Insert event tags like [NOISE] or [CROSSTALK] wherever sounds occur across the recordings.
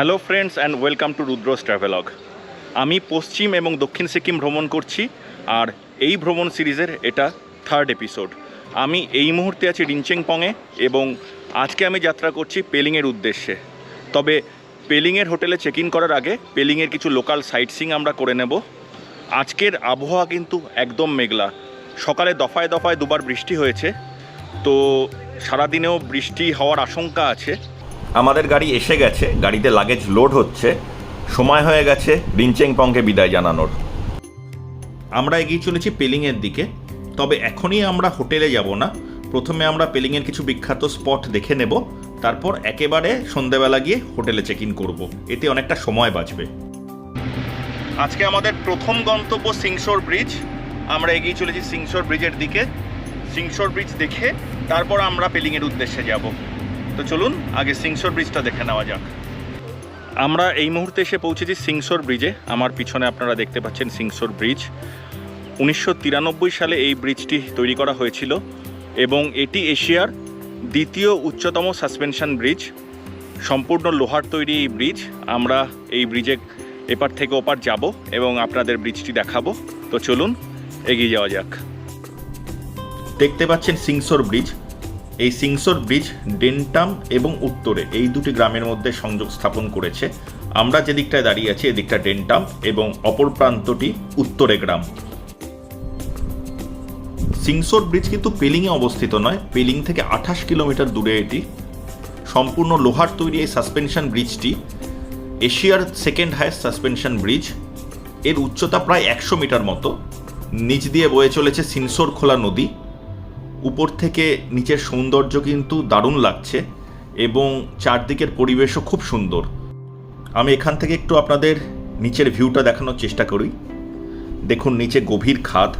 Hello friends and welcome to Rudra's travelogue. আমি পশ্চিম এবং দক্ষিণ সিকিম ভ্রমণ করছি, আর এই ভ্রমণ সিরিজের এটা থার্ড এপিসোড আমি এই মুহূর্তে আছি রিনচেংপংয়ে এবং আজকে আমি যাত্রা করছি পেলিংয়ের উদ্দেশ্যে। তবে পেলিংয়ের হোটেলে চেক ইন করার আগে পেলিংয়ের কিছু লোকাল সাইট সিং আমরা করে নেব। আজকের আবহাওয়া কিন্তু একদম মেঘলা। সকালে দফায় দফায় দুবার বৃষ্টি হয়েছে, তো সারাদিনেও বৃষ্টি হওয়ার আশঙ্কা আছে। আমাদের গাড়ি এসে গেছে, গাড়িতে লাগেজ লোড হচ্ছে, সময় হয়ে গেছে, রিনচেংপংকে বিদায় জানানোর। আমরা এগিয়ে চলেছি পেলিংয়ের দিকে, তবে এখনই আমরা হোটেলে যাব না। প্রথমে আমরা পেলিংয়ের কিছু বিখ্যাত স্পট দেখে নেব, তারপর একেবারে সন্ধেবেলা গিয়ে হোটেলে চেক ইন করব। এতে অনেকটা সময় বাঁচবে। আজকে আমাদের প্রথম গন্তব্য সিংসোর ব্রিজ। আমরা এগিয়ে চলেছি সিংসোর ব্রিজের দিকে। সিংসোর ব্রিজ দেখে তারপর আমরা পেলিংয়ের উদ্দেশ্যে যাব। তো চলুন, আগে সিংসোর ব্রিজটা দেখে নেওয়া যাক। আমরা এই মুহূর্তে এসে পৌঁছেছি সিংসোর ব্রিজে। আমার পিছনে আপনারা দেখতে পাচ্ছেন সিংসোর ব্রিজ। উনিশশো তিরানব্বই সালে এই ব্রিজটি তৈরি করা হয়েছিল এবং এটি এশিয়ার দ্বিতীয় উচ্চতম সাসপেনশন ব্রিজ। সম্পূর্ণ লোহার তৈরি এই ব্রিজ। আমরা এই ব্রিজে এপার থেকে ওপার যাব এবং আপনাদের ব্রিজটি দেখাবো। তো চলুন, এগিয়ে যাওয়া যাক। দেখতে পাচ্ছেন সিংসোর ব্রিজ। এই সিংসোর ব্রিজ, ডেন্টাম এবং উত্তরে এই দুটি গ্রামের মধ্যে সংযোগ স্থাপন করেছে। আমরা যে দিকটায় দাঁড়িয়ে আছি এদিকটা ডেন্টাম এবং অপর প্রান্তটি উত্তরে গ্রাম। সিংসোর ব্রিজ কিন্তু পেলিংয়ে অবস্থিত নয়, পেলিং থেকে আঠাশ কিলোমিটার দূরে এটি। সম্পূর্ণ লোহার তৈরি এই সাসপেনশন ব্রিজটি, এশিয়ার সেকেন্ড হায়েস্ট সাসপেনশন ব্রিজ। এর উচ্চতা প্রায় একশো মিটার মতো। নিচ দিয়ে বয়ে চলেছে সিনসোর খোলা নদী। উপর থেকে নিচের সৌন্দর্য কিন্তু দারুণ লাগছে এবং চারদিকের পরিবেশও খুব সুন্দর। আমি এখান থেকে একটু আপনাদের নিচের ভিউটা দেখানোর চেষ্টা করি। দেখুন, নিচে গভীর খাদ।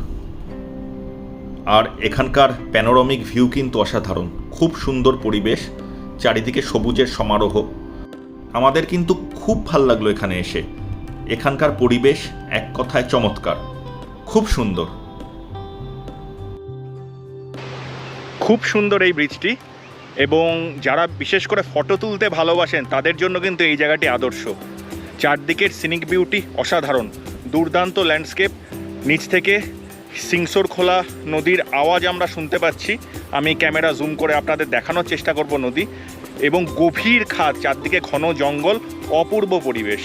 আর এখানকার প্যানোরামিক ভিউ কিন্তু অসাধারণ। খুব সুন্দর পরিবেশ, চারিদিকে সবুজের সমারোহ। আমাদের কিন্তু খুব ভালো লাগল এখানে এসে। এখানকার পরিবেশ এক কথায় চমৎকার। খুব সুন্দর। খুব সুন্দর এই ব্রিজটি এবং যারা বিশেষ করে ফটো তুলতে ভালোবাসেন, তাদের জন্য কিন্তু এই জায়গাটি আদর্শ। চারদিকের সিনিক বিউটি অসাধারণ। দুর্দান্ত ল্যান্ডস্কেপ নিচ থেকে সিংসোর খোলা নদীর আওয়াজ আমরা শুনতে পাচ্ছি। আমি ক্যামেরা জুম করে আপনাদের দেখানোর চেষ্টা করব নদী এবং গভীর খাদ, চারদিকে ঘন জঙ্গল, অপূর্ব পরিবেশ।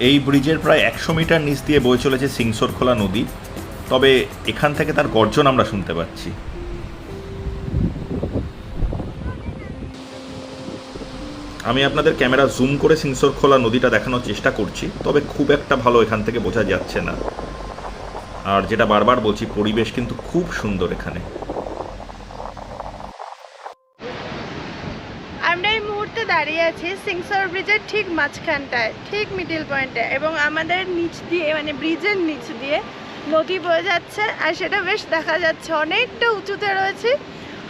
এই ব্রিজের প্রায় একশো মিটার নিচ দিয়ে বয়ে চলেছে সিংসোর খোলা নদী। তবে এখান থেকে তার গর্জন আমরা শুনতে পাচ্ছি। আমি আপনাদের ক্যামেরা জুম করে সিংসোর খোলা নদীটা দেখানোর চেষ্টা করছি, তবে খুব একটা ভালো এখান থেকে বোঝা যাচ্ছে না। আর যেটা বারবার বলছি, পরিবেশ কিন্তু খুব সুন্দর এখানে আমরা এই মুহূর্তে দাঁড়িয়ে আছি, সিংসর ব্রিজের ঠিক মাঝখানটায়, ঠিক মিডিল পয়েন্টে এবং আমাদের নিচ দিয়ে মানে ব্রিজের নিচ দিয়ে নদী বয়ে যাচ্ছে আর সেটা বেশ দেখা যাচ্ছে। অনেকটা উঁচুতে রয়েছে।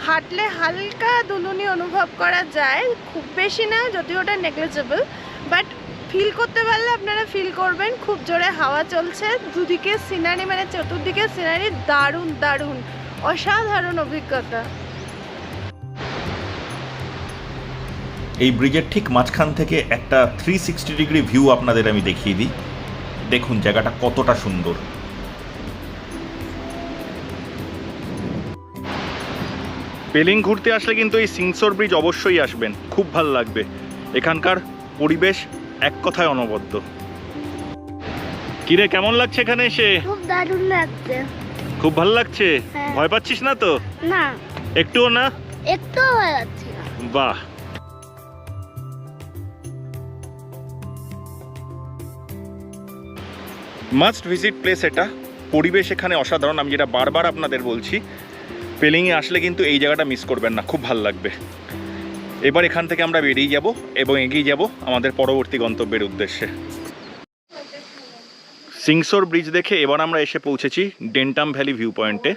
হাঁটলে হালকা দুলুনি অনুভব করা যায়। খুব বেশি না, যদিও ওটা নেগলেজেবল বাট ফিল করতে পারলে আপনারা ফিল করবেন। খুব জোরে হাওয়া চলছে। দুদিকে সিনারি মানে চতুর্দিকে সিনারি, দারুণ দারুণ, অসাধারণ অভিজ্ঞতা। এই ব্রিজের ঠিক মাঝখান থেকে একটা থ্রি সিক্সটি ডিগ্রি ভিউ আপনাদের আমি দেখিয়ে দিই। দেখুন জায়গাটা কতটা সুন্দর। পেলিং ঘুরতে আসলে কিন্তু এই সিংসোর ব্রিজ অবশ্যই আসবেন খুব ভালো লাগবে। এখানকার পরিবেশ এক কথায় অনবদ্য। কিরে কেমন লাগছে এখানে এসে? খুব দারুণ লাগছে। খুব ভালো লাগছে? হ্যাঁ। ভয় পাচ্ছিস না তো? না। একটুও না? একটু হয়ে যাচ্ছে না। বাহ। মাস্ট ভিজিট প্লেস এটা। পরিবেশ এখানে অসাধারণ। আমি যেটা বারবার আপনাদের বলছি পেলিংয়ে আসলে কিন্তু এই জায়গাটা মিস করবেন না। খুব ভালো লাগবে। এবার এখান থেকে আমরা বেরিয়ে যাব এবং এগিয়ে যাব আমাদের পরবর্তী গন্তব্যের উদ্দেশ্যে। সিংসোর ব্রিজ দেখে এবার আমরা এসে পৌঁছেছি ডেন্টাম ভ্যালি ভিউ পয়েন্টে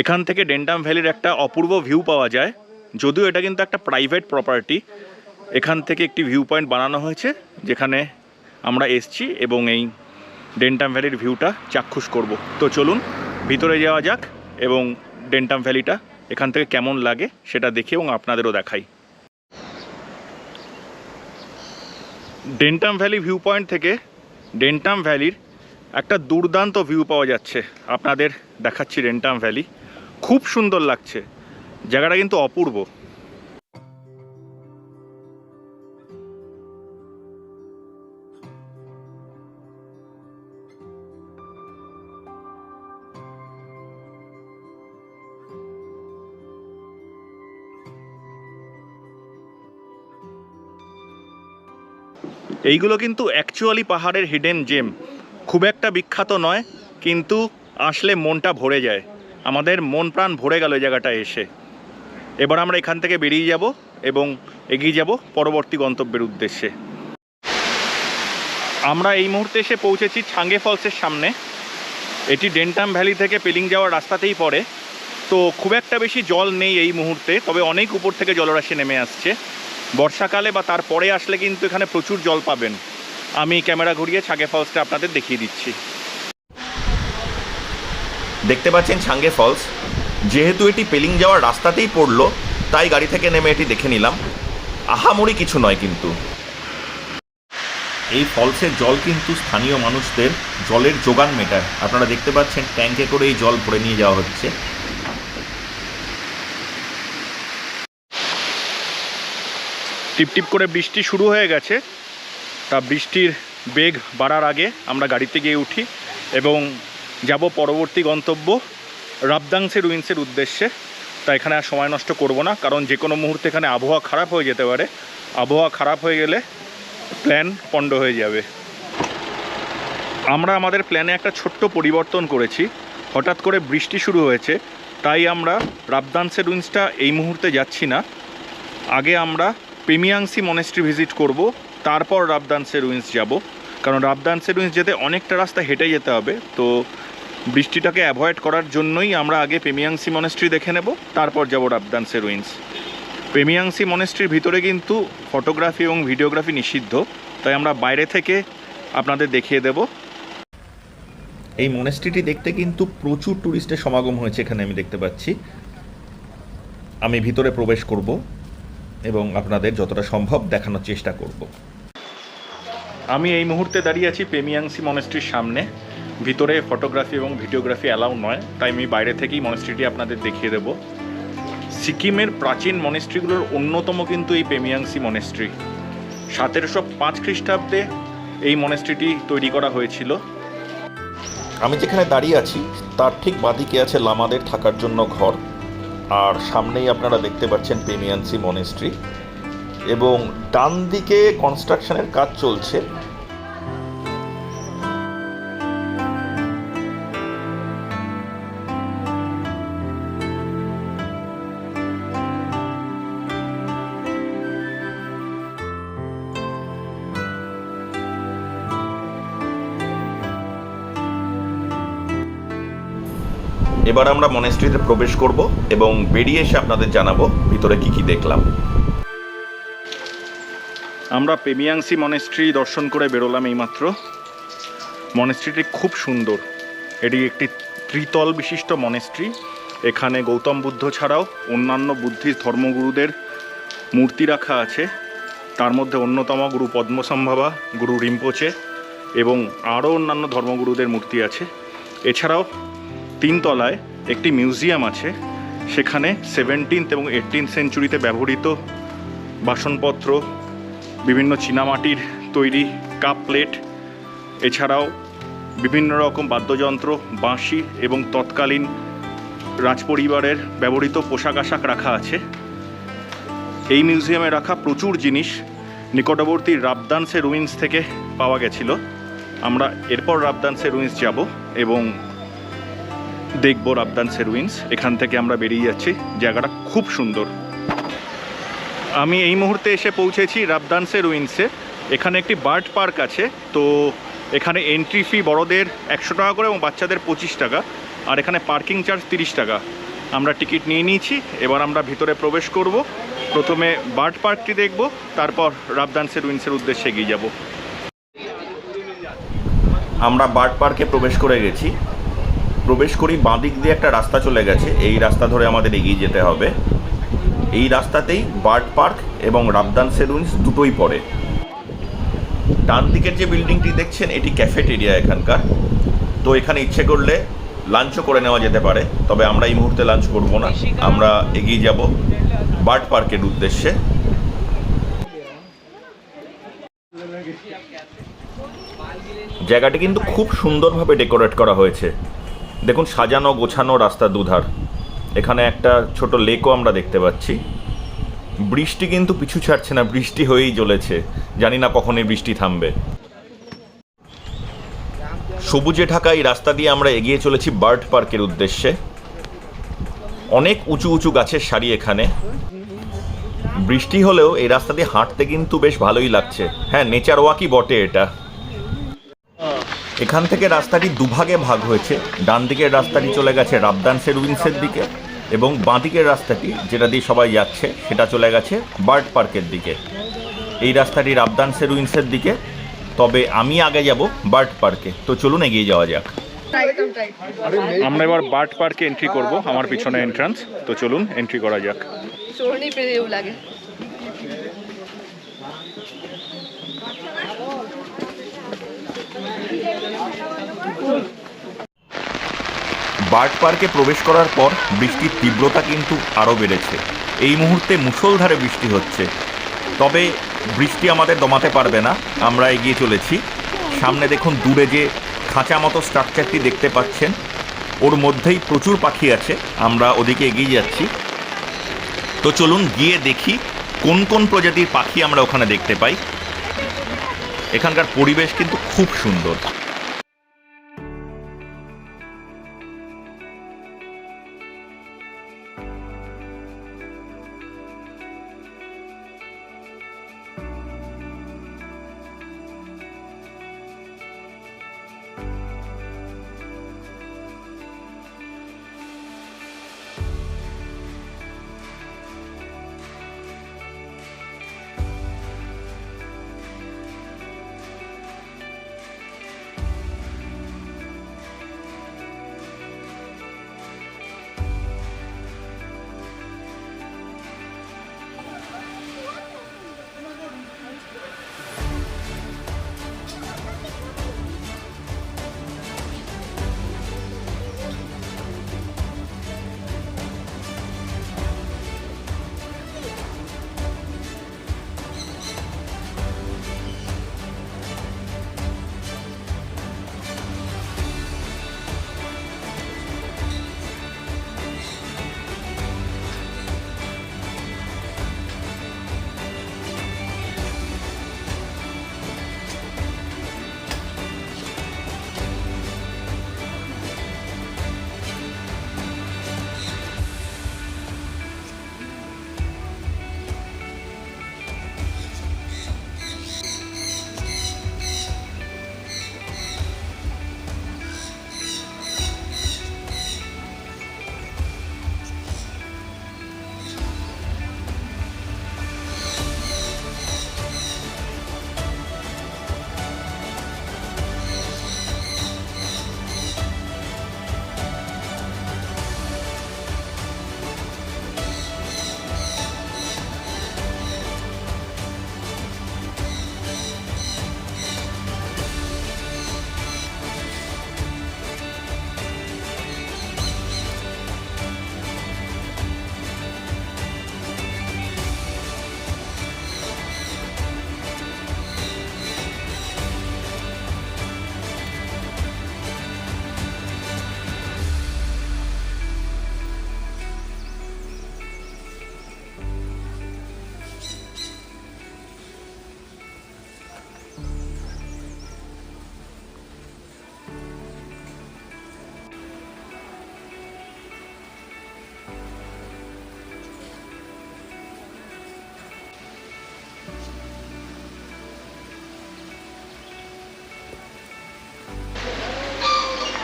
এখান থেকে ডেন্টাম ভ্যালির একটা অপূর্ব ভিউ পাওয়া যায়। যদিও এটা কিন্তু একটা প্রাইভেট প্রপার্টি। এখান থেকে একটি ভিউ পয়েন্ট বানানো হয়েছে, যেখানে আমরা এসছি এবং এই ডেন্টাম ভ্যালির ভিউটা চাক্ষুষ করব। তো চলুন, ভিতরে যাওয়া যাক এবং ডেন্টাম ভ্যালিটা এখান থেকে কেমন লাগে সেটা দেখি এবং আপনাদেরও দেখাই। ডেন্টাম ভ্যালি ভিউ পয়েন্ট থেকে ডেন্টাম ভ্যালির একটা দুর্দান্ত ভিউ পাওয়া যাচ্ছে। আপনাদের দেখাচ্ছি ডেন্টাম ভ্যালি খুব সুন্দর লাগছে। জায়গাটা কিন্তু অপূর্ব। এইগুলো কিন্তু অ্যাকচুয়ালি পাহাড়ের হিডেন জেম খুব একটা বিখ্যাত নয়, কিন্তু আসলে মনটা ভরে যায়। আমাদের মন প্রাণ ভরে গেল জায়গাটা এসে। এবার আমরা এখান থেকে বেরিয়ে যাব এবং এগিয়ে যাব পরবর্তী গন্তব্যের উদ্দেশ্যে। আমরা এই মুহূর্তে এসে পৌঁছেছি ছাঙ্গে ফলসের সামনে। এটি ডেন্টাম ভ্যালি থেকে পেলিং যাওয়ার রাস্তাতেই পড়ে। তো খুব একটা বেশি জল নেই এই মুহূর্তে, তবে অনেক উপর থেকে জলরাশি নেমে আসছে। বর্ষাকালে বা তারপরে আসলে কিন্তু এখানে প্রচুর জল পাবেন। আমি ক্যামেরা ঘুরিয়ে ছাগে ফলসটা আপনাদের দেখিয়ে দিচ্ছি। দেখতে পাচ্ছেন ছাঙ্গে ফলস। যেহেতু এটি পেলিং যাওয়ার রাস্তাতেই পড়ল, তাই গাড়ি থেকে নেমে এটি দেখে নিলাম। আহামরি কিছু নয় কিন্তু। এই ফলসের জল কিন্তু স্থানীয় মানুষদের জলের যোগান মেটায়। আপনারা দেখতে পাচ্ছেন ট্যাঙ্কে করে এই জল ভরে নিয়ে যাওয়া হচ্ছে। টিপটিপ করে বৃষ্টি শুরু হয়ে গেছে। তা বৃষ্টির বেগ বাড়ার আগে আমরা গাড়িতে গিয়ে উঠি এবং যাব পরবর্তী গন্তব্য রাবদাংসে রুইন্সের উদ্দেশ্যে। তা এখানে আর সময় নষ্ট করব না, কারণ যে কোনো মুহূর্তে এখানে আবহাওয়া খারাপ হয়ে যেতে পারে। আবহাওয়া খারাপ হয়ে গেলে প্ল্যান পণ্ড হয়ে যাবে। আমরা আমাদের প্ল্যানে একটা ছোট্ট পরিবর্তন করেছি। হঠাৎ করে বৃষ্টি শুরু হয়েছে, তাই আমরা রাবদানসে রুইন্সটা এই মুহূর্তে যাচ্ছি না। আগে আমরা পেমিয়াংসি মনেস্ট্রি ভিজিট করব, তারপর রাবদানসে রুইন্স যাব। কারণ রাবদানসে রুইন্স যেতে অনেকটা রাস্তা হেঁটে যেতে হবে, তো বৃষ্টিটাকে অ্যাভয়েড করার জন্যই আমরা আগে পেমিয়াংসি মনেস্ট্রি দেখে নেব, তারপর যাব রাবদানসে রুইন্স প্রেমিয়াংসি মনেস্ট্রির ভিতরে কিন্তু ফটোগ্রাফি এবং ভিডিওগ্রাফি নিষিদ্ধ, তাই আমরা বাইরে থেকে আপনাদের দেখিয়ে দেব। এই মনেস্ট্রিটি দেখতে কিন্তু প্রচুর ট্যুরিস্টের সমাগম হয়েছে এখানে আমি দেখতে পাচ্ছি। আমি ভিতরে প্রবেশ করব। এবং আপনাদের যতটা সম্ভব দেখানোর চেষ্টা করব। আমি এই মুহূর্তে দাঁড়িয়ে আছি পেমিয়াংসি মনেস্ট্রির সামনে। ভিতরে ফটোগ্রাফি এবং ভিডিওগ্রাফি অ্যালাউ নয় তাই আমি বাইরে থেকেই মনেস্ট্রিটি আপনাদের দেখিয়ে দেব। সিকিমের প্রাচীন মনেস্ট্রিগুলোর অন্যতম কিন্তু এই পেমিয়াংসি মনেস্ট্রি। সতেরোশো পাঁচ খ্রিস্টাব্দে এই মনেস্ট্রিটি তৈরি করা হয়েছিল। আমি যেখানে দাঁড়িয়ে আছি তার ঠিক বাদিকে আছে লামাদের থাকার জন্য ঘর। আর সামনেই আপনারা দেখতে পাচ্ছেন পেমিয়ানসি মনেস্ট্রি। এবং ডান দিকে কনস্ট্রাকশনের কাজ চলছে। এবার আমরা মনেস্ট্রিতে প্রবেশ করব এবং বেরিয়ে এসে আপনাদের জানাব ভিতরে কি কি দেখলাম। আমরা পেমিয়াংসি মনেস্ট্রি দর্শন করে বেরোলাম এইমাত্র। মনেস্ট্রিটি খুব সুন্দর। এটি একটি ত্রিতল বিশিষ্ট মনেস্ট্রি এখানে গৌতম বুদ্ধ ছাড়াও অন্যান্য বুদ্ধিস্ট ধর্মগুরুদের মূর্তি রাখা আছে। তার মধ্যে অন্যতম গুরু পদ্মসম্ভাবা, গুরু রিম্পোচে এবং আরও অন্যান্য ধর্মগুরুদের মূর্তি আছে। এছাড়াও তিনতলায় একটি মিউজিয়াম আছে। সেখানে সেভেন্টিন্থ এবং এইটিন্থ সেঞ্চুরিতে ব্যবহৃত বাসনপত্র, বিভিন্ন চীনামাটির তৈরি কাপ প্লেট, এছাড়াও বিভিন্ন রকম বাদ্যযন্ত্র, বাঁশি এবং তৎকালীন রাজপরিবারের ব্যবহৃত পোশাক আশাক রাখা আছে। এই মিউজিয়ামে রাখা প্রচুর জিনিস নিকটবর্তী রাবদানসে রুইন্স থেকে পাওয়া গেছিল। আমরা এরপর রাবদানসে রুইন্স যাব এবং দেখব রাবদানসে রুইন্স এখান থেকে আমরা বেরিয়ে যাচ্ছি। জায়গাটা খুব সুন্দর। আমি এই মুহূর্তে এসে পৌঁছেছি রাবদানসে রুইন্সে এখানে একটি বার্ড পার্ক আছে। তো এখানে এন্ট্রি ফি বড়দের একশো টাকা করে এবং বাচ্চাদের পঁচিশ টাকা। আর এখানে পার্কিং চার্জ তিরিশ টাকা। আমরা টিকিট নিয়ে নিয়েছি। এবার আমরা ভিতরে প্রবেশ করব। প্রথমে বার্ড পার্কটি দেখব। তারপর রাবদানসে রুইন্সের উদ্দেশ্যে এগিয়ে যাব। আমরা বার্ড পার্কে প্রবেশ করে গেছি। প্রবেশ করি, বাঁ দিক দিয়ে একটা রাস্তা চলে গেছে। এই রাস্তা ধরে আমাদের এগিয়ে যেতে হবে। এই রাস্তাতেই বার্ড পার্ক এবং রাবদান সেলুন্স দুটোই পড়ে। ডান দিকের যে বিল্ডিংটি দেখছেন, এটি ক্যাফেটেরিয়া এখানকার। তো এখানে ইচ্ছে করলে লাঞ্চও করে নেওয়া যেতে পারে, তবে আমরা এই মুহূর্তে লাঞ্চ করব না। আমরা এগিয়ে যাব বার্ড পার্কের উদ্দেশ্যে। জায়গাটি কিন্তু খুব সুন্দরভাবে ডেকোরেট করা হয়েছে। দেখুন, সাজানো, গোছানো রাস্তা দুধার। এখানে একটা ছোট লেকও আমরা দেখতে পাচ্ছি। বৃষ্টি কিন্তু পিছু ছাড়ছে না, বৃষ্টি হয়েই চলেছে জানি না কখন এই বৃষ্টি থামবে। সবুজে ঢাকা এই রাস্তা দিয়ে আমরা এগিয়ে চলেছি বার্ড পার্কের উদ্দেশ্যে। অনেক উঁচু উঁচু গাছের সারি এখানে। বৃষ্টি হলেও এই রাস্তা দিয়ে হাঁটতে কিন্তু বেশ ভালোই লাগছে। হ্যাঁ নেচার ওয়াকই বটে এটা। এখান থেকে রাস্তাটি দুভাগে ভাগ হয়েছে। ডান দিকের রাস্তাটি চলে গেছে রাবদান সেরুইন্সের দিকে এবং বাঁ দিকের রাস্তাটি যেটা দিয়ে সবাই যাচ্ছে সেটা চলে গেছে বার্ড পার্কের দিকে। এই রাস্তাটি রাবদান সেরুইন্সের দিকে। তবে আমি আগে যাব বার্ড পার্কে। তো চলুন এগিয়ে যাওয়া যাক। আমরা এবার বার্ড পার্কে এন্ট্রি করব আমার পিছনে এন্ট্রান্স তো চলুন এন্ট্রি করা যাক। চোরনি বার্ড পার্কে প্রবেশ করার পর বৃষ্টির তীব্রতা কিন্তু আরও বেড়েছে। এই মুহূর্তে মুষলধারে বৃষ্টি হচ্ছে। তবে বৃষ্টি আমাদের দমাতে পারবে না। আমরা এগিয়ে চলেছি। সামনে দেখুন দূরে যে খাঁচা মতো স্ট্রাকচারটি দেখতে পাচ্ছেন, ওর মধ্যেই প্রচুর পাখি আছে। আমরা ওদিকে এগিয়ে যাচ্ছি। তো চলুন গিয়ে দেখি কোন কোন প্রজাতির পাখি আমরা ওখানে দেখতে পাই। এখানকার পরিবেশ কিন্তু খুব সুন্দর।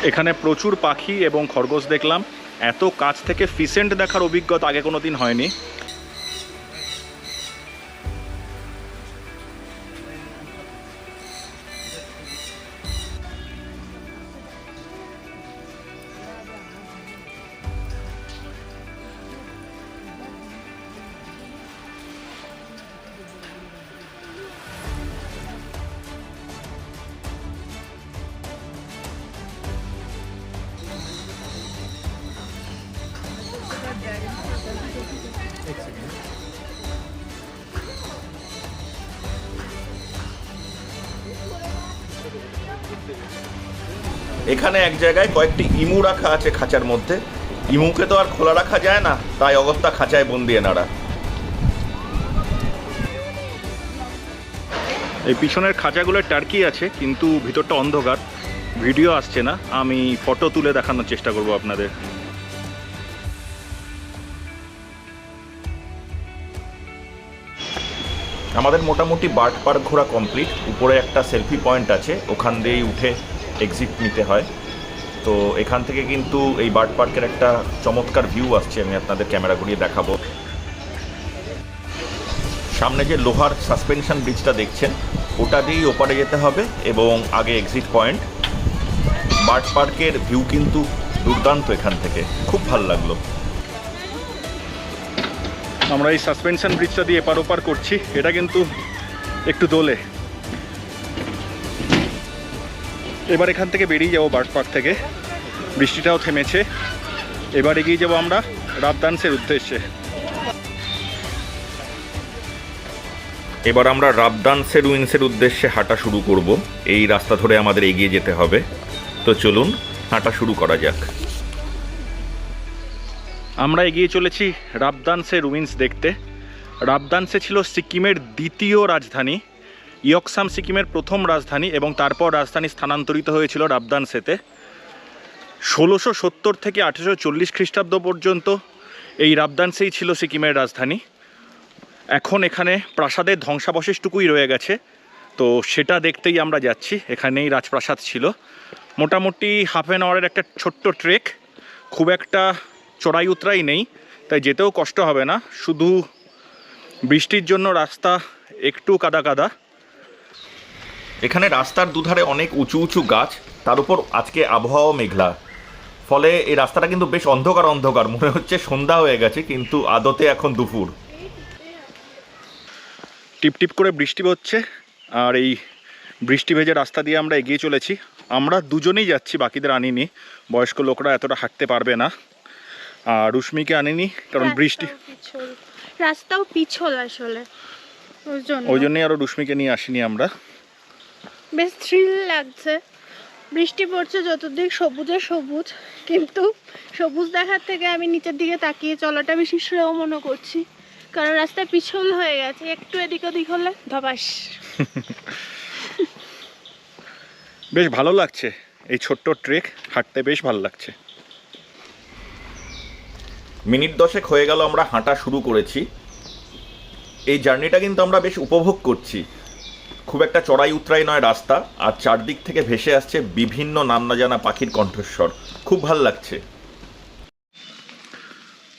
এখানে প্রচুর পাখি এবং খরগোশ দেখলাম। এত কাছ থেকে ফিসেন্ট দেখার অভিজ্ঞতা আগে কোনো দিন হয়নি। এখানে এক জায়গায় কয়েকটি ইমু রাখা আছে খাঁচার মধ্যে। ইমুকে তো আর খোলা রাখা যায় না তাই অগত্যা খাঁচায় বন্দি এনারা। এই পিছনের খাঁচাগুলো টার্কি আছে কিন্তু ভিতরটা অন্ধকার। ভিডিও আসছে না আমি ফটো তুলে দেখানোর চেষ্টা করব আপনাদের। আমাদের মোটামুটি বার্ড পার্ক ঘোরা কমপ্লিট উপরে একটা সেলফি পয়েন্ট আছে ওখান দিয়েই উঠে এক্সিট নিতে হয়। তো এখান থেকে কিন্তু এই বার্ড পার্কের একটা চমৎকার ভিউ আসছে, আমি আপনাদের ক্যামেরা ঘুরিয়ে দেখাবো। সামনে যে লোহার সাসপেনশন ব্রিজটা দেখছেন, ওটা দিয়েই ওপারে যেতে হবে এবং আগে এক্সিট পয়েন্ট বার্ড পার্কের ভিউ কিন্তু দুর্দান্ত এখান থেকে, খুব ভালো লাগল। আমরা এই সাসপেনশন ব্রিজটা দিয়ে এপার ওপার করছি, এটা কিন্তু একটু দোলে। এবার এখান থেকে বেরিয়ে যাব বার্ড পার্ক থেকে। বৃষ্টিটাও থেমেছে। এবার এগিয়ে যাব আমরা রাবদান্সের উদ্দেশ্যে। এবার আমরা রাবদান্সের উইন্সের উদ্দেশ্যে হাঁটা শুরু করব। এই রাস্তা ধরে আমাদের এগিয়ে যেতে হবে। তো চলুন হাঁটা শুরু করা যাক। আমরা এগিয়ে চলেছি রাবদান্সে রুইন্স দেখতে। রাবদান্সে ছিল সিকিমের দ্বিতীয় রাজধানী। ইয়কসাম সিকিমের প্রথম রাজধানী এবং তারপর রাজধানী স্থানান্তরিত হয়েছিল রাবদান্সেতে ষোলোশো সত্তর থেকে আঠেরোশো চল্লিশ খ্রিস্টাব্দ পর্যন্ত এই রাবদান্সেই ছিল সিকিমের রাজধানী। এখন এখানে প্রাসাদের ধ্বংসাবশেষটুকুই রয়ে গেছে। তো সেটা দেখতেই আমরা যাচ্ছি। এখানেই রাজপ্রাসাদ ছিল। মোটামুটি হাফ অ্যান আওয়ারের একটা ছোট্ট ট্রেক খুব একটা চড়াই উতরাই নেই, তাই যেতেও কষ্ট হবে না। শুধু বৃষ্টির জন্য রাস্তা একটু কাদা কাদা। এখানে রাস্তার দুধারে অনেক উঁচু উঁচু গাছ তার উপর আজকে আবহাওয়া মেঘলা। ফলে এই রাস্তাটা কিন্তু বেশ অন্ধকার অন্ধকার মনে হচ্ছে সন্ধ্যা হয়ে গেছে কিন্তু আদতে এখন দুপুর। টিপ টিপ করে বৃষ্টি হচ্ছে আর এই বৃষ্টি ভেজে রাস্তা দিয়ে আমরা এগিয়ে চলেছি। আমরা দুজনেই যাচ্ছি বাকিদের আনিনি। বয়স্ক লোকরা এতটা হাঁটতে পারবে না। আর রুশ্মিকে আনিনি কারণ বৃষ্টি রাস্তাও পিছল। আসলে। ওই জন্যই আরও রুশ্মিকে নিয়ে আসিনি আমরা। বেশ থ্রিল লাগছে। বৃষ্টি পড়ছে যতদিক সবুজে সবুজ কিন্তু সবুজ দেখার থেকে আমি নিচের দিকে তাকিয়ে চলাটা বেশি শ্রেয় মনে করছি। কারণ রাস্তা পিছল হয়ে গেছে একটু এদিক ওদিক হলে ধবাস [LAUGHS] বেশ ভালো লাগছে এই ছোট্ট ট্রেক হাঁটতে বেশ ভালো লাগছে। মিনিট দশেক হয়ে গেল আমরা হাঁটা শুরু করেছি। এই জার্নিটা কিন্তু আমরা বেশ উপভোগ করছি। খুব একটা চড়াই উতরাই নয় রাস্তা, আর চারদিক থেকে ভেসে আসছে বিভিন্ন নাম না জানা পাখির কণ্ঠস্বর। খুব ভালো লাগছে।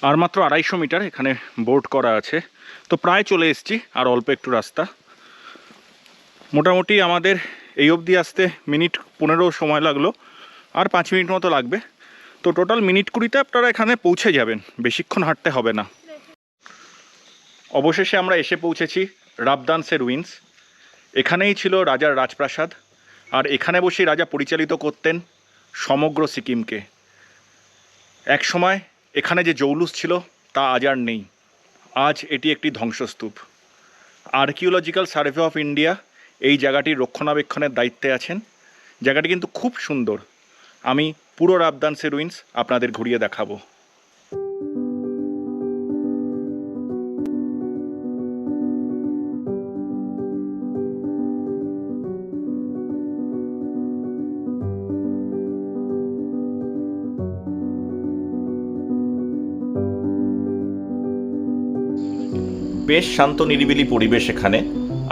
আর মাত্র আড়াইশো মিটার এখানে বোর্ড করা আছে। তো প্রায় চলে এসেছি, আর অল্প একটু রাস্তা। মোটামুটি আমাদের এই অবধি আসতে মিনিট পনেরো সময় লাগল, আর পাঁচ মিনিট মতো লাগবে। তো টোটাল মিনিট কুড়িতে আপনারা এখানে পৌঁছে যাবেন, বেশিক্ষণ হাঁটতে হবে না। অবশেষে আমরা এসে পৌঁছেছি রাবদান্সের উইন্স। এখানেই ছিল রাজার রাজপ্রাসাদ, আর এখানে বসেই রাজা পরিচালিত করতেন সমগ্র সিকিমকে। এক সময় এখানে যে জৌলুস ছিল, তা আজ আর নেই। আজ এটি একটি ধ্বংসস্তূপ। আর্কিওলজিক্যাল সার্ভে অফ ইন্ডিয়া এই জায়গাটির রক্ষণাবেক্ষণের দায়িত্বে আছেন। জায়গাটি কিন্তু খুব সুন্দর। আমি পুরো রাবদানসে রুইন্স আপনাদের ঘুরিয়ে দেখাবো। বেশ শান্ত, নিরিবিলি পরিবেশ এখানে।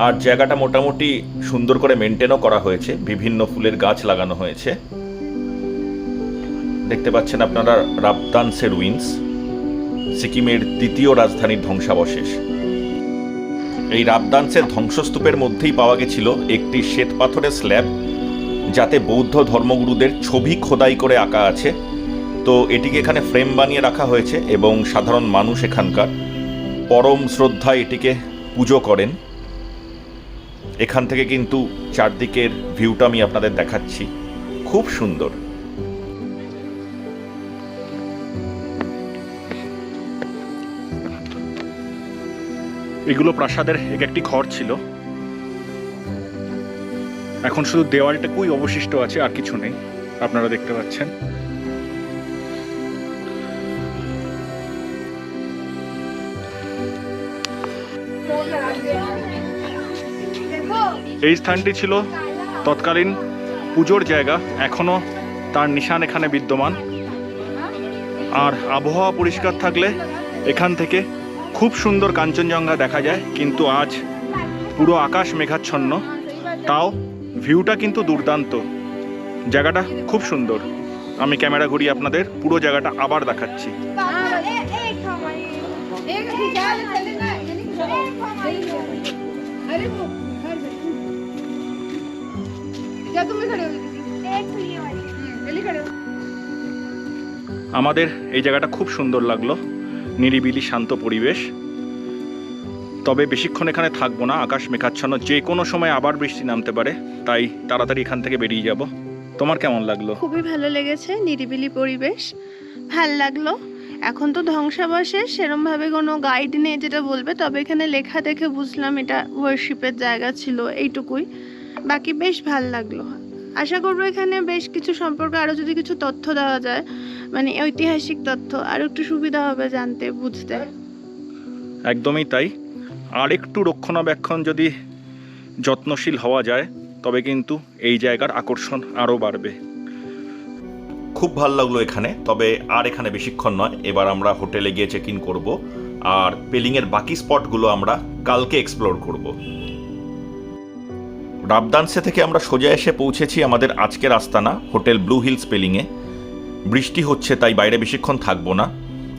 আর জায়গাটা মোটামুটি সুন্দর করে মেনটেনও করা হয়েছে। বিভিন্ন ফুলের গাছ লাগানো হয়েছে। দেখতে পাচ্ছেন আপনারা রাবদানসের উইন্স, সিকিমের দ্বিতীয় রাজধানীর ধ্বংসাবশেষ। এই রাবদানসের ধ্বংসস্তূপের মধ্যেই পাওয়া গেছিল একটি শ্বেত পাথরের স্ল্যাব, যাতে বৌদ্ধ ধর্মগুরুদের ছবি খোদাই করে আঁকা আছে। তো এটিকে এখানে ফ্রেম বানিয়ে রাখা হয়েছে এবং সাধারণ মানুষ এখানকার পরম শ্রদ্ধায় এটিকে পুজো করেন। এখান থেকে কিন্তু চারদিকের ভিউটা আমি আপনাদের দেখাচ্ছি। খুব সুন্দর। এগুলো প্রাসাদের এক একটি ঘর ছিল। এখন শুধু দেওয়ালটাকুই অবশিষ্ট আছে, আর কিছু নেই। আপনারা দেখতে পাচ্ছেন। এই স্থানটি ছিল তৎকালীন পুজোর জায়গা এখনও তার নিশান এখানে বিদ্যমান আর আবহাওয়া পরিষ্কার থাকলে এখান থেকে খুব সুন্দর কাঞ্চনজঙ্ঘা দেখা যায় কিন্তু আজ পুরো আকাশ মেঘাচ্ছন্ন তাও ভিউটা কিন্তু দুর্দান্ত জায়গাটা খুব সুন্দর আমি ক্যামেরা ঘুরিয়ে আপনাদের পুরো জায়গাটা আবার দেখাচ্ছি আমাদের এই জায়গাটা খুব সুন্দর লাগল। নিরিবিলি শান্ত পরিবেশ। তবে বেশিক্ষণ এখানে থাকব না আকাশ মেঘাচ্ছন্ন। যে কোনো সময় আবার বৃষ্টি নামতে পারে তাই তাড়াতাড়ি এখান থেকে বেরিয়ে যাব। তোমার কেমন লাগল? খুবই ভালো লেগেছে নিরিবিলি পরিবেশ। ভালো লাগল। এখন তো ধ্বংসাবশেষ সেরমভাবে কোনো গাইড নেই যেটা বলবে তবে এখানে লেখা দেখে বুঝলাম এটা ওয়ার্শিপের জায়গা ছিল এইটুকুই। বাকি বেশ ভালো লাগল। আশা করব এখানে বেশ কিছু সম্পর্কে আরও যদি কিছু তথ্য দেওয়া যায় মানে ঐতিহাসিক তথ্য আরও একটু সুবিধা হবে জানতে বুঝতে। একদমই তাই। আর একটু রক্ষণাবেক্ষণ যদি যত্নশীল হওয়া যায় তবে কিন্তু এই জায়গার আকর্ষণ আরও বাড়বে। খুব ভালো লাগল এখানে তবে আর এখানে বেশিক্ষণ নয়। এবার আমরা হোটেলে গিয়ে চেক ইন করব আর পেলিংয়ের বাকি স্পটগুলো আমরা কালকে এক্সপ্লোর করব। রাবদানসে থেকে আমরা সোজা এসে পৌঁছেছি আমাদের আজকের আস্তানা, হোটেল ব্লু হিলস পেলিংয়ে। বৃষ্টি হচ্ছে, তাই বাইরে বেশিক্ষণ থাকব না।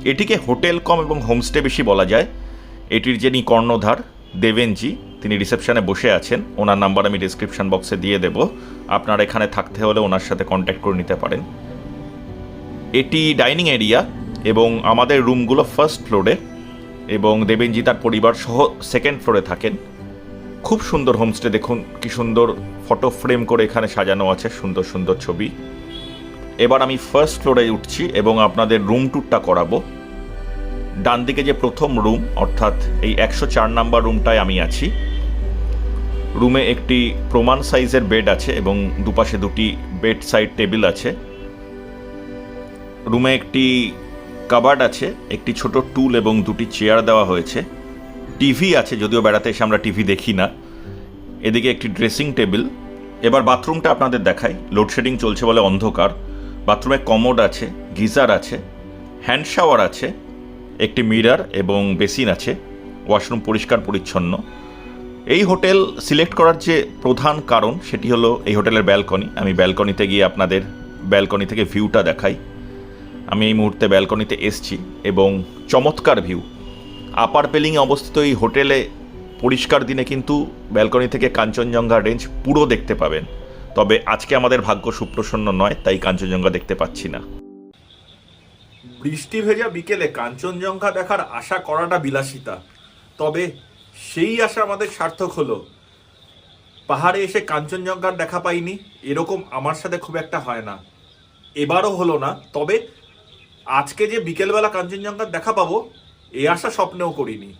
এটিকে হোটেল কম এবং হোমস্টে বেশি বলা যায়। এটির যিনি কর্ণধার, দেবেনজি, তিনি রিসেপশনে বসে আছেন। ওনার নাম্বার আমি ডিসক্রিপশন বক্সে দিয়ে দেব। আপনারা এখানে থাকতে হলে ওনার সাথে কন্ট্যাক্ট করে নিতে পারেন। এটি ডাইনিং এরিয়া এবং আমাদের রুমগুলো ফার্স্ট ফ্লোরে এবং দেবেনজি তার পরিবার সহ সেকেন্ড ফ্লোরে থাকেন। খুব সুন্দর হোমস্টে দেখুন কি সুন্দর ফটো ফ্রেম করে এখানে সাজানো আছে, সুন্দর সুন্দর ছবি। এবার আমি ফার্স্ট ফ্লোরে উঠছি এবং আপনাদের রুম ট্যুরটা করাবো। ডান দিকে যে প্রথম রুম অর্থাৎ এই একশো চার নাম্বার রুমটায় আমি আছি। রুমে একটি প্রমাণ সাইজের বেড আছে এবং দুপাশে দুটি বেড সাইড টেবিল আছে। রুমে একটি কাবার্ড আছে, একটি ছোট টুল এবং দুটি চেয়ার দেওয়া হয়েছে। টিভি আছে, যদিও বেড়াতে এসে আমরা টিভি দেখি না। এদিকে একটি ড্রেসিং টেবিল। এবার বাথরুমটা আপনাদের দেখাই। লোডশেডিং চলছে বলে অন্ধকার। বাথরুমে কমোড আছে, গিজার আছে, হ্যান্ড শাওয়ার আছে, একটি মিরার এবং বেসিন আছে। ওয়াশরুম পরিষ্কার পরিচ্ছন্ন। এই হোটেল সিলেক্ট করার যে প্রধান কারণ, সেটি হলো এই হোটেলের ব্যালকনি। আমি ব্যালকনিতে গিয়ে আপনাদের ব্যালকনি থেকে ভিউটা দেখাই। আমি এই মুহূর্তে ব্যালকনিতে এসছি এবং চমৎকার ভিউ। আপার পেলিংয়ে অবস্থিত এই হোটেলে পরিষ্কার দিনে কিন্তু ব্যালকনি থেকে কাঞ্চনজঙ্ঘা রেঞ্জ পুরো দেখতে পাবেন। তবে আজকে আমাদের ভাগ্য সুপ্রসন্ন নয়, তাই কাঞ্চনজঙ্ঘা দেখতে পাচ্ছি না। বৃষ্টি ভেজা বিকেলে কাঞ্চনজঙ্ঘা দেখার আশা করাটা বিলাসিতা। তবে সেই আশা আমাদের সার্থক হলো। পাহাড়ে এসে কাঞ্চনজঙ্ঘার দেখা পাইনি, এরকম আমার সাথে খুব একটা হয় না। এবারও হলো না, তবে আজকে যে বিকেলবেলা কাঞ্চনজঙ্ঘার দেখা পাবো এ আশা স্বপ্নেও করিনি।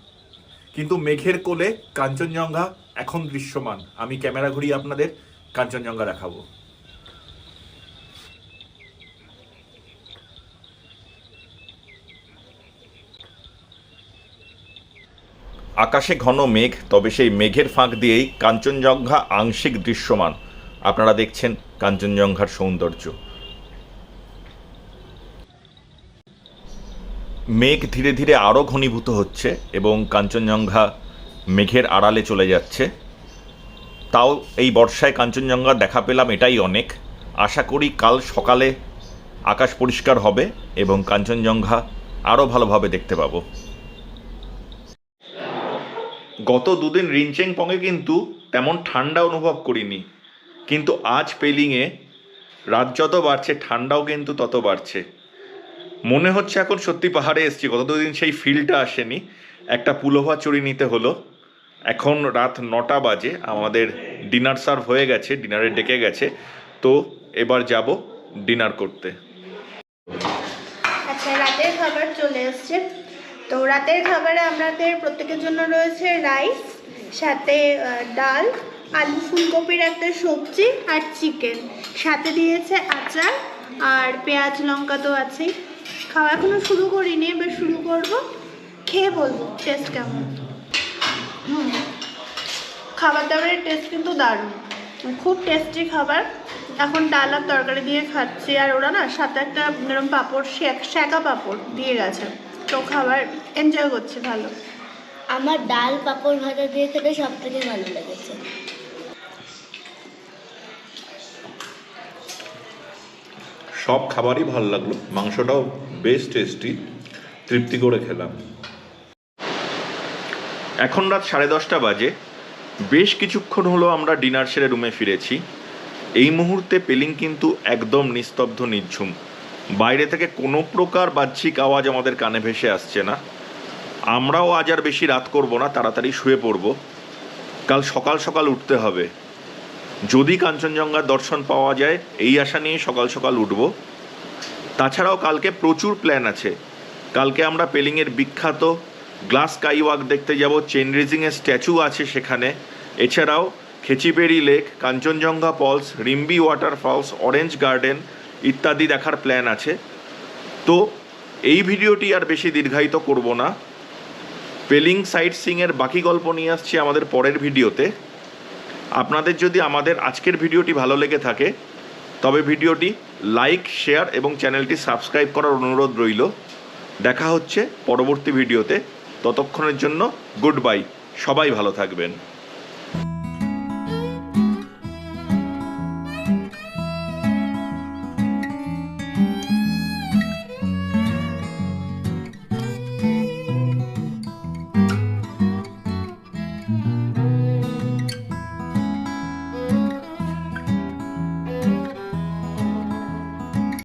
কিন্তু মেঘের কোলে কাঞ্চনজঙ্ঘা এখন দৃশ্যমান। আমি ক্যামেরা ঘুরিয়ে আপনাদের কাঞ্চনজঙ্ঘা দেখাবো। আকাশে ঘন মেঘ, তবে সেই মেঘের ফাঁক দিয়েই কাঞ্চনজঙ্ঘা আংশিক দৃশ্যমান। আপনারা দেখছেন কাঞ্চনজঙ্ঘার সৌন্দর্য। মেঘ ধীরে ধীরে আরও ঘনীভূত হচ্ছে এবং কাঞ্চনজঙ্ঘা মেঘের আড়ালে চলে যাচ্ছে। তাও এই বর্ষায় কাঞ্চনজঙ্ঘা দেখা পেলাম এটাই অনেক। আশা করি কাল সকালে আকাশ পরিষ্কার হবে এবং কাঞ্চনজঙ্ঘা আরও ভালোভাবে দেখতে পাবো। গত দুদিন রিনচেং পঙে কিন্তু তেমন ঠান্ডা অনুভব করিনি। কিন্তু আজ পেলিংয়ে রাত যত বাড়ছে, ঠান্ডাও কিন্তু তত বাড়ছে। মনে হচ্ছে এখন সত্যি পাহাড়ে এসেছি। গত দুদিন সেই ফিলটা আসেনি। একটা পুলোভা চুরি নিতে হলো। এখন রাত নটা বাজে। আমাদের ডিনার সার্ভ হয়ে গেছে ডিনারে ডেকে গেছে। তো এবার যাব ডিনার করতে। আচ্ছা রাতের খাবার চলে এসছে। তো রাতের খাবারে আমাদের প্রত্যেকের জন্য রয়েছে রাইস সাথে ডাল, আলু ফুলকপির একটা সবজি আর চিকেন সাথে দিয়েছে আচার আর পেঁয়াজ, লঙ্কা তো আছেই। খাওয়া এখনও শুরু করিনি, এবার শুরু করব। খেয়ে বলব টেস্ট কেমন? হুম। খাবার দাবারের টেস্ট কিন্তু দারুণ। খুব টেস্টি খাবার। এখন ডাল আর তরকারি দিয়ে খাচ্ছি, আর ওরা না সাথে একটা এরকম পাঁপড় শেকা পাঁপড় দিয়ে গেছে। তো খাবার এনজয় করছি ভালো। আমার ডাল পাঁপড় ভাজা দিয়ে খেতে সব থেকে ভালো লেগেছে। সব খাবারই ভালো লাগল। মাংসটাও বেশ টেস্টি তৃপ্তি করে খেলাম। এখন রাত সাড়ে দশটা বাজে। বেশ কিছুক্ষণ হলো আমরা ডিনার সেরে রুমে ফিরেছি। এই মুহূর্তে পেলিং কিন্তু একদম নিস্তব্ধ, নিঝুম। বাইরে থেকে কোনো প্রকার বাহ্যিক আওয়াজ আমাদের কানে ভেসে আসছে না। আমরাও আজ আর বেশি রাত করব না, তাড়াতাড়ি শুয়ে পড়ব। কাল সকাল সকাল উঠতে হবে। যদি কাঞ্চনজঙ্ঘার দর্শন পাওয়া যায়, এই আশা নিয়ে সকাল সকাল উঠব। তাছাড়াও কালকে প্রচুর প্ল্যান আছে। কালকে আমরা পেলিংয়ের বিখ্যাত গ্লাস স্কাইওয়াক দেখতে যাব। চেন রেজিংয়ের স্ট্যাচু আছে সেখানে। এছাড়াও Khecheopalri lake, Kanchenjunga falls, Rimbi water falls orange garden ইত্যাদি দেখার প্ল্যান আছে। তো এই ভিডিওটি আর বেশি দীর্ঘায়িত করব না। পেলিং সাইট সিংয়ের বাকি গল্প নিয়ে আসছি আমাদের পরের ভিডিওতে। আপনাদের যদি আমাদের আজকের ভিডিওটি ভালো লেগে থাকে, তবে ভিডিওটি লাইক, শেয়ার এবং চ্যানেলটি সাবস্ক্রাইব করার অনুরোধ রইল। দেখা হচ্ছে পরবর্তী ভিডিওতে। ততক্ষণের জন্য গুড বাই। সবাই ভালো থাকবেন।